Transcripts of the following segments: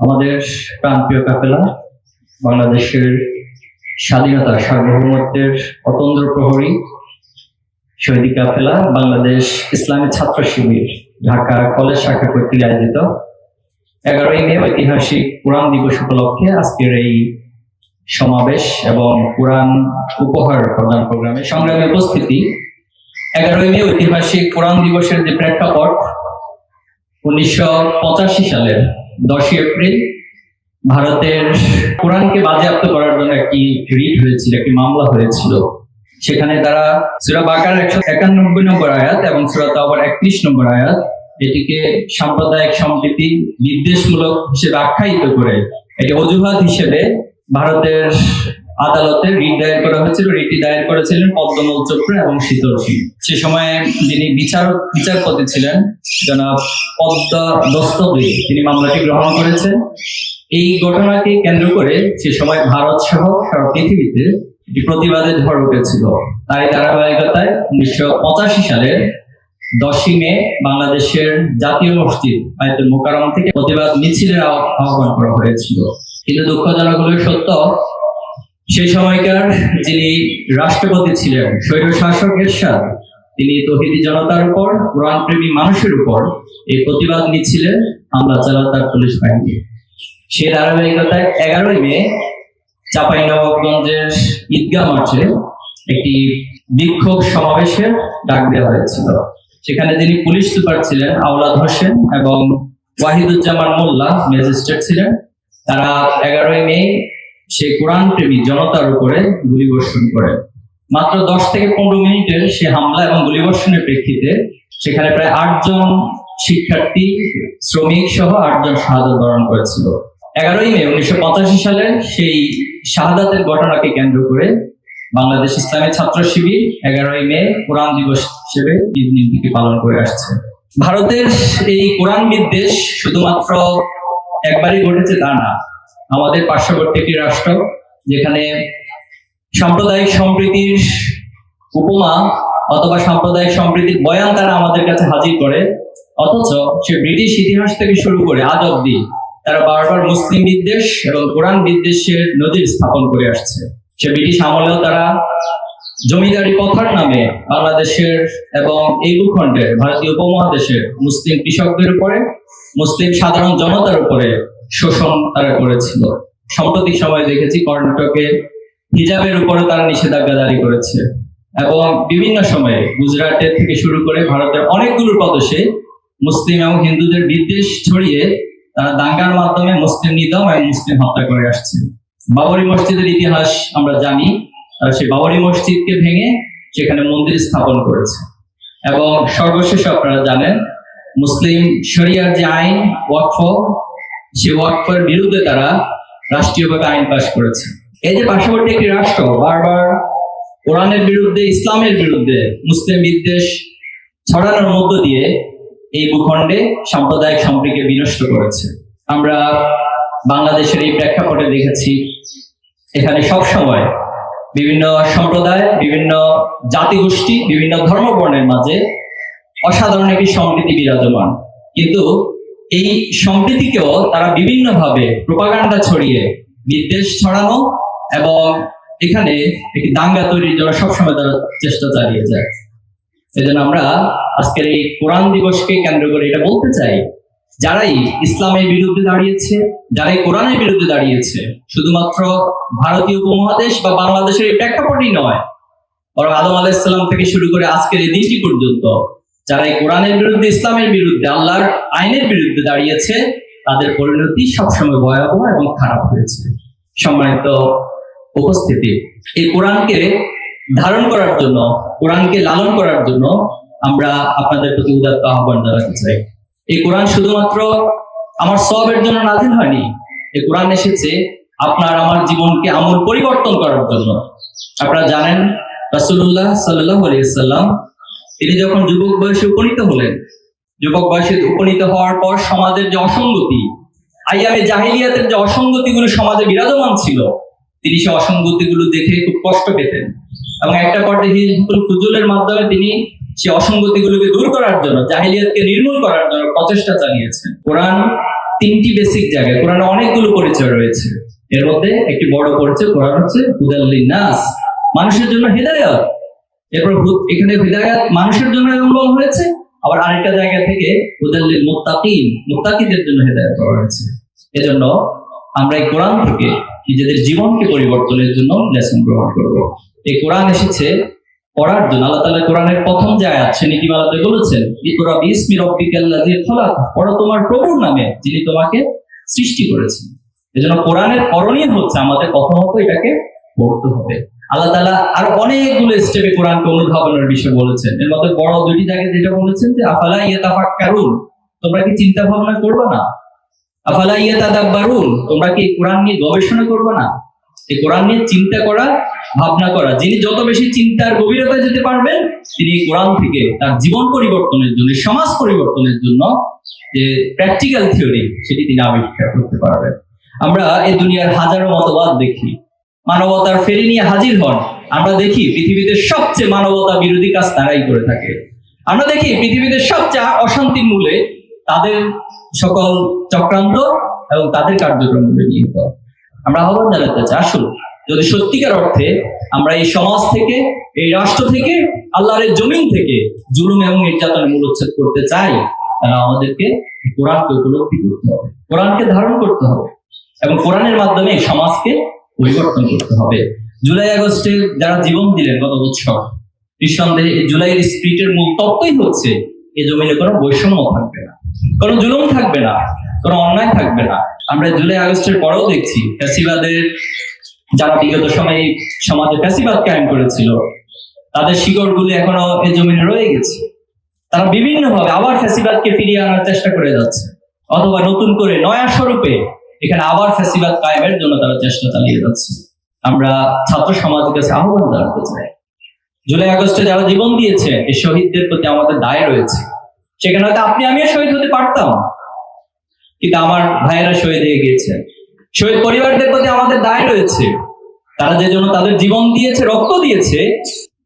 আমাদের প্রান্তীয় কাপেলা বাংলাদেশের স্বাধীনতা সার্বভৌমত্বের অতন্দ্র প্রহরী, শহীদ কাফেলা, বাংলাদেশ ইসলামী ছাত্র শিবির, ঢাকা কলেজ শাখা কর্তৃক আয়োজিত এগারোই মে ঐতিহাসিক কোরআন দিবস উপলক্ষে আজকের এই সমাবেশ এবং কোরআন উপহার প্রদান প্রোগ্রামে সংগ্রামে উপস্থিতি। এগারোই মে ঐতিহাসিক কোরআন দিবসের যে প্রেক্ষাপট, উনিশশো পঁচাশি সালের দশই এপ্রিল, ভারতের কোরআনকে বাজেয়াপ্ত করার জন্য একটি রিট হয়েছিল, একটি মামলা হয়েছিল। সেখানে তারা সুরা বাকার একশো একানব্বই নম্বর আয়াত এবং সুরা তাওবার একত্রিশ নম্বর আয়াত, এটিকে সাম্প্রদায়িক সম্প্রীতি নির্দেশমূলক হিসেবে আখ্যায়িত করে এটি অজুহাত হিসেবে ভারতের আদালতে রিট দায়ের করা হয়েছিল রিটটি দায়ের করেছিলেন পদ্মমল চোপড়া এবং শীতল সিং সময় যিনি বিচারক বিচারপতি ছিলেন, জনাব পদ্মা দস্তগীর, তিনি মামলাটি গ্রহণ করেছেন। এই ঘটনাকে কেন্দ্র করে সে সময় ভারত সহ সারা পৃথিবীতে একটি প্রতিবাদের ঝড় উঠেছিল। তাই ধারাবাহিকতায় উনিশশো পঁচাশি সালের দশই মে বাংলাদেশের জাতীয় মসজিদ আয়তুল মোকারম থেকে প্রতিবাদ মিছিলের আহ্বান করা হয়েছিল। কিন্তু দুঃখজনক হলেও সত্য সেই সময়কার যিনি রাষ্ট্রপতি ছিলেন স্বৈর শাসক এরশাদ, তিনি তহিদি জনতার উপর কোরআন প্রেমী মানুষের উপর এই প্রতিবাদ মিছিলে হামলা চালায় তার পুলিশ বাহিনী। সে ধারাবাহিকতায় এগারোই মে চাপাই নবাবগঞ্জের ঈদগাহ মাঠে একটি বিক্ষোভ সমাবেশের ডাক দেওয়া হয়েছিল। সেখানে যিনি পুলিশ সুপার ছিলেন, আওলাদ হোসেন এবং ওয়াহিদুজ্জামান মোল্লা ম্যাজিস্ট্রেট ছিলেন, তারা এগারোই মে সেই কোরআন প্রেমী জনতার উপরে গুলিবর্ষণ করে। মাত্র দশ থেকে পনেরো মিনিটের সে হামলা এবং গুলিবর্ষণের প্রেক্ষিতে সেখানে প্রায় আটজন শিক্ষার্থী, শ্রমিক সহ আটজন শাহাদত বরণ করেছিল। এগারোই মে উনিশশো পঁচাশি সালে সেই শাহাদাতের ঘটনাকে কেন্দ্র করে বাংলাদেশ ইসলামী ছাত্র শিবির এগারোই মে কোরআন দিবস হিসেবে ঈদ দিনটিকে পালন করে আসছে। ভারতের এই কোরআন বিদ্বেষ শুধুমাত্র একবারই ঘটেছে তা না আমাদের পার্শ্ববর্তী একটি রাষ্ট্র, যেখানে সাম্প্রদায়িক সম্প্রীতির উপমা অথবা সাম্প্রদায়িক সম্প্রীতির বয়ান তারা আমাদের কাছে হাজির করে। অথচ সে ব্রিটিশ ইতিহাস থেকে শুরু করে আজ অব্দি তারা বারবার মুসলিম বিদ্বেষ এবং কোরআন বিদ্বেষের নজির স্থাপন করে আসছে। সে ব্রিটিশ আমলেও তারা জমিদারি প্রথার নামে বাংলাদেশের এবং এই ভূখণ্ডের ভারতীয় উপমহাদেশের মুসলিম কৃষকদের উপরে, মুসলিম সাধারণ জনতার উপরে শোষণ তারা করেছিল। সাম্প্রতিক সময়ে দেখেছি কর্ণাটকে হিজাবের উপরে তারা নিষেধাজ্ঞা জারি করেছে। এবং বিভিন্ন সময়ে গুজরাটের থেকে শুরু করে ভারতের অনেকগুলো প্রদেশে মুসলিম এবং হিন্দুদের বিদ্বেষ ছড়িয়ে তারা দাঙ্গার মাধ্যমে মুসলিম নিধন এবং মুসলিম হত্যা করে আসছে। বাবরি মসজিদের ইতিহাস আমরা জানি, তারা সেই বাবরি মসজিদকে ভেঙে সেখানে মন্দির স্থাপন করেছে। এবং সর্বশেষ আপনারা জানেন, মুসলিম শরিয়ার যে আইন, ওয়াকফ সে ওয়াকফের বিরুদ্ধে তারা রাষ্ট্রীয়ভাবে আইন পাশ করেছে। এই যে পার্শ্ববর্তী একটি রাষ্ট্র, বারবার কোরআনের বিরুদ্ধে, ইসলামের বিরুদ্ধে মুসলিম বিদ্বেষ ছড়ানোর মধ্য দিয়ে এই ভূখণ্ডে সাম্প্রদায়িক সম্প্রীতিকে বিনষ্ট করেছে। আমরা বাংলাদেশের এই প্রেক্ষাপটে দেখেছি, এখানে সব সময় বিভিন্ন সম্প্রদায়, বিভিন্ন জাতিগোষ্ঠী, বিভিন্ন ধর্মবর্ণের মাঝে অসাধারণ একটি সম্প্রীতি বিরাজমান। কিন্তু এই সম্প্রীতিকেও তারা বিভিন্নভাবে প্রপাগান্ডা ছড়িয়ে বিদ্বেষ ছড়ানো এবং এখানে একটি দাঙ্গা তৈরির জন্য সবসময় তারা চেষ্টা চালিয়ে যায়। সেজন্য আমরা আজকের এই কোরআন দিবসকে কেন্দ্র করে এটা বলতে চাই, যারাই ইসলামের বিরুদ্ধে দাঁড়িয়েছে, যারাই কোরআনের বিরুদ্ধে দাঁড়িয়েছে, শুধুমাত্র ভারতীয় উপমহাদেশ বা বাংলাদেশের এই প্রেক্ষাপটই নয়, বরং আদম আলাইসাল্লাম থেকে শুরু করে আজকের এই দিনটি পর্যন্ত যারা এই কোরআনের বিরুদ্ধে, ইসলামের বিরুদ্ধে, আল্লাহর আইনের বিরুদ্ধে দাঁড়িয়েছে, তাদের পরিণতি সবসময় ভয়াবহ এবং খারাপ হয়েছে। সম্মানিত উপস্থিতি, এই কোরআনকে ধারণ করার জন্য, কোরআনকে লালন করার জন্য আমরা আপনাদের প্রতি উদাত্ত আহ্বান জানাতে চাই। এই কোরআন শুধুমাত্র আমার সবের জন্য নাজিল হয়নি। এই কোরআন এসেছে আপনার আমার জীবনকে আমূল পরিবর্তন করার জন্য। আপনারা জানেন রাসুল্লাহ সাল্লাহ সাল্লাম তিনি যখন যুবক বয়সে উপনীত হলেন, যুবক বয়সে উপনীত হওয়ার পর সমাজের যে অসঙ্গতি, আইয়ামে জাহিলিয়াতের যে অসঙ্গতিগুলো সমাজে বিরাজমান ছিল, তিনি সেই অসঙ্গতিগুলো দেখে খুব কষ্ট পেতেন। এবং একটা পর্যায়ে হিজবুল ফুজুলের মাধ্যমে তিনি সেই অসঙ্গতিগুলোকে দূর করার জন্য, জাহিলিয়াতকে নির্মূল করার জন্য প্রচেষ্টা চালিয়েছেন। কোরআন তিনটি বেসিক জায়গায়, কোরআনে অনেকগুলো পরিচয় রয়েছে। এর মধ্যে একটি বড় পরিচয় কোরআন হচ্ছে নাস মানুষের জন্য হৃদায়ত। এরপর এখানে হৃদায়ত মানুষের জন্য বলা হয়েছে, আবার আরেকটা জায়গা থেকে হুদাল্লিন মুত্তাকিন, মুত্তাকিদের জন্য হৃদায়ত করা হয়েছে। এজন্য আমরা এই কোরআন থেকে নিজেদের জীবনকে পরিবর্তনের জন্য লেসন গ্রহণ করব। এই কোরআন এসেছে পড়ার জন্য। আল্লাহ তাআলা কোরআনের প্রথম যে আয়াত, সে নীতিমালাতে বলেছেন, ইকরা বিসমি রাব্বিকাল্লাযী খলাক পড়ো তোমার প্রভুর নামে, যিনি তোমাকে সৃষ্টি করেছেন এজন্য কোরআনের করণীয় হচ্ছে আমাদের প্রথমত এটাকে পড়তে হবে। আল্লাহ তাআলা আর অনেকগুলো স্টেপে কোরআনকে অনুধাবনের বিষয় বলেছেন। এর মধ্যে বড় দুইটি জায়গায় যেটা বলেছেন যে, আফালা ইয়াতাফাক্কারুন, তোমরা কি চিন্তা ভাবনা করবে না? আফালা ইয়াতাদাব্বারুন, তোমরা কি কোরআন নিয়ে গবেষণা করবে না? এই কোরআন নিয়ে চিন্তা করা, ভাবনা করা, যিনি যত বেশি চিন্তার গভীরতায় যেতে পারবেন, তিনি কোরআন থেকে তার জীবন পরিবর্তনের জন্য, সমাজ পরিবর্তনের জন্য যে প্র্যাকটিক্যাল থিওরি সেটি তিনি আবিষ্কার করতে পারবেন। আমরা এই দুনিয়ার হাজারো মতবাদ দেখি। মানবতার ফেরি নিয়ে হাজির হন। আমরা দেখি পৃথিবীতে সবচেয়ে মানবতা বিরোধী কাজ তারাই করে থাকে। আমরা দেখি পৃথিবীতে সবচেয়ে অশান্তির মূলে তাদের সকল চক্রান্ত এবং তাদের কার্যক্রম মূলে নিহিত। আমরা আহ্বান জানাতে চাই, আসুন, যদি সত্যিকার অর্থে আমরা এই সমাজ থেকে, এই রাষ্ট্র থেকে, আল্লাহর এই জমিন থেকে জুলুম এবং নির্যাতনের মূলোচ্ছেদ করতে চাই, তাহলে আমাদেরকে কোরআনকে উপলব্ধি করতে হবে। কোরআনকে ধারণ করতে হবে এবং কোরআনের মাধ্যমে সমাজকে পরিবর্তন করতে হবে। জুলাই আগস্টে যারা জীবন দিলেন গত বছর, নিঃসন্দেহে জুলাইয়ের স্পিরিটের মূল তত্ত্বই হচ্ছে, এই জমিনে কোনো বৈষম্য থাকবে না। কোনো জুলুম থাকবে না, কোনো অন্যায় থাকবে না। আমরা জুলাই আগস্টের পরেও দেখছি, ফ্যাসিবাদের যারা বিগত সময়ে সমাজে ফ্যাসিবাদ কায়েম করেছিল, তাদের শিকড়গুলি এখনও এই জমিনে রয়ে গেছে। তারা বিভিন্ন ভাবে আবার ফ্যাসিবাদকে ফিরিয়ে আনার চেষ্টা করে যাচ্ছে, অথবা নতুন করে নয়া স্বরূপে এখানে আবার ফ্যাসিবাদ কায়েমের জন্য তারা চেষ্টা চালিয়ে যাচ্ছে। আমরা ছাত্র সমাজের কাছে আহ্বান জানাতে চাই। জুলাই আগস্টে যারা জীবন দিয়েছে, এই শহীদদের প্রতি আমাদের দায় রয়েছে। সেখানে হয়তো আপনি আমিও শহীদ হতে পারতাম। কিন্তু আমার ভাইয়েরা শহীদ হয়ে গিয়েছে। শহীদ পরিবারদের প্রতি আমাদের দায় রয়েছে। তারা যে জন্য তাদের জীবন দিয়েছে, রক্ত দিয়েছে,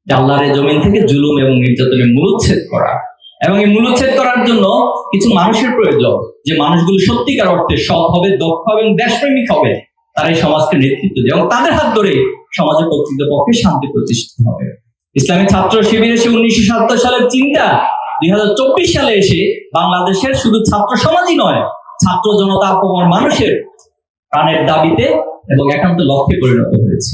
যে আল্লাহর জমিন থেকে জুলুম এবং নির্যাতনের মূলোচ্ছেদ করা। এবং এই মূলোচ্ছেদ করার জন্য কিছু মানুষের প্রয়োজন, যে মানুষগুলো সত্যিকার অর্থে সৎ হবে, দক্ষ এবং দেশপ্রেমিক হবে, তারা এই সমাজকে নেতৃত্ব দেয় এবং তাদের হাত ধরে সমাজের প্রকৃতপক্ষে শান্তি প্রতিষ্ঠিত হবে। ইসলামী ছাত্র শিবির এসে উনিশশো সাতাত্তর সালের চিন্তা, দুই হাজার চব্বিশ সালে এসে বাংলাদেশের শুধু ছাত্র সমাজই নয়, ছাত্র জনতা মানুষের প্রাণের দাবিতে এবং একান্ত লক্ষ্যে পরিণত হয়েছে।